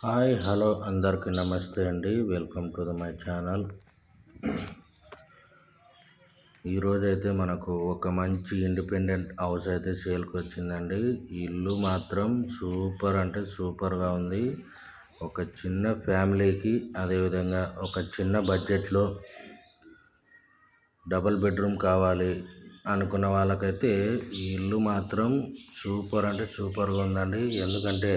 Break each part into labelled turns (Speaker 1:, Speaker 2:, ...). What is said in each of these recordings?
Speaker 1: Hi hello అందరికీ నమస్తే అండి. Welcome to the my channel. ఈరోజైతే మనకు ఒక మంచి ఇండిపెండెంట్ హౌస్ అయితే సేల్కి వచ్చిందండి. ఇల్లు మాత్రం సూపర్ అంటే సూపర్గా ఉంది. ఒక చిన్న ఫ్యామిలీకి అదేవిధంగా ఒక చిన్న బడ్జెట్లో డబల్ బెడ్రూమ్ కావాలి అనుకున్న వాళ్ళకైతే ఈ ఇల్లు మాత్రం సూపర్ అంటే సూపర్గా ఉందండి. ఎందుకంటే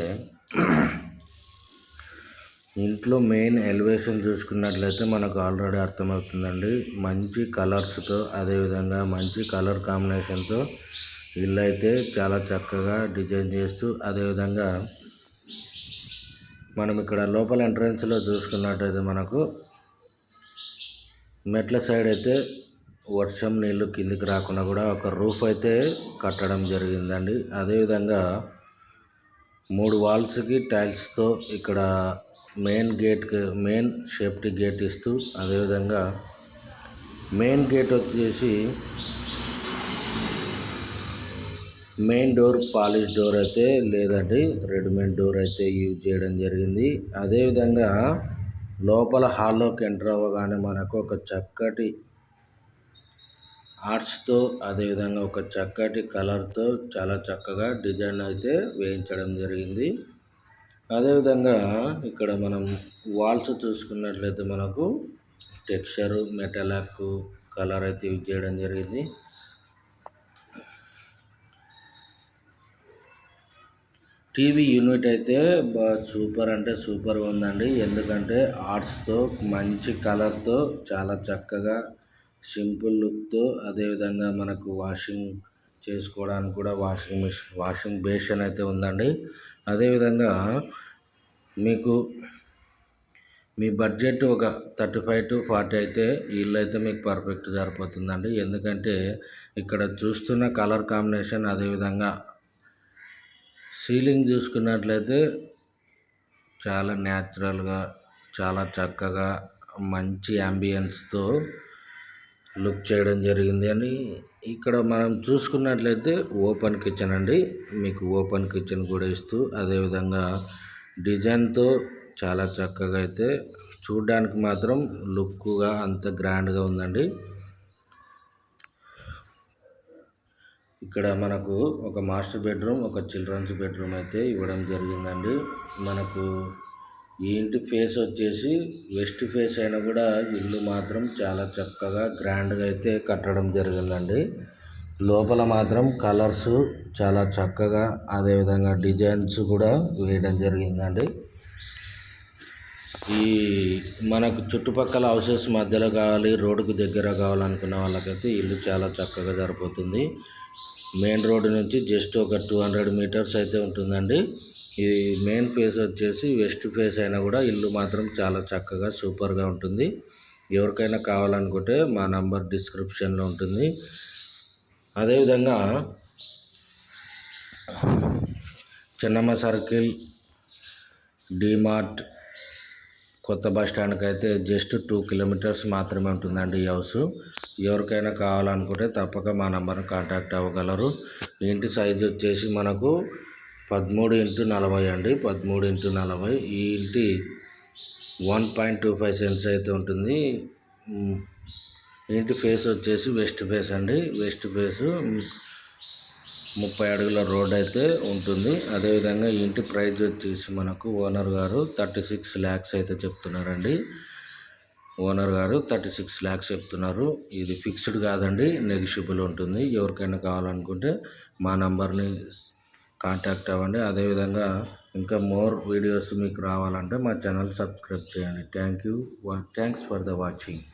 Speaker 1: ఇంట్లో మెయిన్ ఎలివేషన్ చూసుకున్నట్లయితే మనకు ఆల్రెడీ అర్థమవుతుందండి. మంచి కలర్స్తో అదేవిధంగా మంచి కలర్ కాంబినేషన్తో ఇల్లు అయితే చాలా చక్కగా డిజైన్ చేస్తూ అదేవిధంగా మనం ఇక్కడ లోపల ఎంట్రన్స్లో చూసుకున్నట్టయితే మనకు మెట్ల సైడ్ అయితే వర్షం నీళ్ళు కిందికి రాకుండా కూడా ఒక రూఫ్ అయితే కట్టడం జరిగిందండి. అదేవిధంగా మూడు వాల్స్కి టైల్స్తో ఇక్కడ మెయిన్ గేట్కి మెయిన్ సేఫ్టీ గేట్ ఇస్తూ అదేవిధంగా మెయిన్ గేట్ వచ్చేసి మెయిన్ డోర్ పాలిష్ డోర్ అయితే లేదండి. రెడీమేడ్ డోర్ అయితే యూజ్ చేయడం జరిగింది. అదేవిధంగా లోపల హాల్లోకి ఎంటర్ అవ్వగానే మనకు ఒక చక్కటి ఆర్ట్స్తో అదేవిధంగా ఒక చక్కటి కలర్తో చాలా చక్కగా డిజైన్ అయితే వేయించడం జరిగింది. అదేవిధంగా ఇక్కడ మనం వాల్స్ చూసుకున్నట్లయితే మనకు టెక్స్చర్ మెటలాక్ కలర్ అయితే యూజ్ చేయడం జరిగింది. టీవీ యూనిట్ అయితే సూపర్ అంటే సూపర్గా ఉందండి. ఎందుకంటే ఆర్ట్స్తో మంచి కలర్తో చాలా చక్కగా సింపుల్ లుక్తో అదేవిధంగా మనకు వాషింగ్ చేసుకోవడానికి కూడా వాషింగ్ మిషన్ వాషింగ్ బేషన్ అయితే ఉందండి. అదేవిధంగా మీకు మీ బడ్జెట్ ఒక థర్టీ ఫైవ్ టు ఫార్టీ అయితే ఇల్లు అయితే మీకు పర్ఫెక్ట్ సరిపోతుందండి. ఎందుకంటే ఇక్కడ చూస్తున్న కలర్ కాంబినేషన్ అదేవిధంగా సీలింగ్ చూసుకున్నట్లయితే చాలా న్యాచురల్గా చాలా చక్కగా మంచి అంబియన్స్తో లుక్ చేయడం జరిగింది అని ఇక్కడ మనం చూసుకున్నట్లయితే ఓపెన్ కిచెన్ అండి. మీకు ఓపెన్ కిచెన్ కూడా ఇస్తూ అదేవిధంగా డిజైన్తో చాలా చక్కగా అయితే చూడడానికి మాత్రం లుక్గా అంత గ్రాండ్గా ఉందండి. ఇక్కడ మనకు ఒక మాస్టర్ బెడ్రూమ్ ఒక చిల్డ్రన్స్ బెడ్రూమ్ అయితే ఇవ్వడం జరిగిందండి. మనకు ఈ ఇంటి ఫేస్ వచ్చేసి వెస్ట్ ఫేస్ అయినా కూడా ఇల్లు మాత్రం చాలా చక్కగా గ్రాండ్గా అయితే కట్టడం జరిగిందండి. లోపల మాత్రం కలర్స్ చాలా చక్కగా అదేవిధంగా డిజైన్స్ కూడా వేయడం జరిగిందండి. ఈ మనకు చుట్టుపక్కల హౌసెస్ మధ్యలో కావాలి రోడ్డుకు దగ్గర కావాలనుకున్న వాళ్ళకైతే ఇల్లు చాలా చక్కగా సరిపోతుంది. మెయిన్ రోడ్డు నుంచి జస్ట్ ఒక టూ హండ్రెడ్ మీటర్స్ అయితే ఉంటుందండి. ఇది మెయిన్ ఫేస్ వచ్చేసి వెస్ట్ ఫేస్ అయినా కూడా ఇల్లు మాత్రం చాలా చక్కగా సూపర్గా ఉంటుంది. ఎవరికైనా కావాలనుకుంటే మా నంబర్ డిస్క్రిప్షన్లో ఉంటుంది. అదేవిధంగా చిన్నమ్మ సర్కిల్ డీమార్ట్ కొత్త బస్ స్టాండ్కి అయితే జస్ట్ టూ కిలోమీటర్స్ మాత్రమే ఉంటుందండి ఈ హౌస్. ఎవరికైనా కావాలనుకుంటే తప్పక మా నెంబర్ని కాంటాక్ట్ అవ్వగలరు. ఇంటి సైజ్ వచ్చేసి మనకు పదమూడు ఇంటూ నలభై అండి. పదమూడు ఇంటూ నలభై. ఈ ఇంటి one point two five cents అయితే ఉంటుంది. ఇంటి ఫేస్ వచ్చేసి వెస్ట్ ఫేస్ అండి. వెస్ట్ ఫేసు ముప్పై అడుగుల రోడ్ అయితే ఉంటుంది. అదేవిధంగా ఇంటి ప్రైజ్ వచ్చేసి మనకు ఓనర్ గారు థర్టీ సిక్స్ ల్యాక్స్ అయితే చెప్తున్నారండి. ఓనర్ గారు థర్టీ సిక్స్ ల్యాక్స్ చెప్తున్నారు. ఇది ఫిక్స్డ్ కాదండి నెగిషియబుల్ ఉంటుంది. ఎవరికైనా కావాలనుకుంటే మా నంబర్ని కాంటాక్ట్ అవ్వండి. అదేవిధంగా ఇంకా మోర్ వీడియోస్ మీకు రావాలంటే మా ఛానల్ సబ్స్క్రైబ్ చేయండి. Thank you. Thanks for the watching.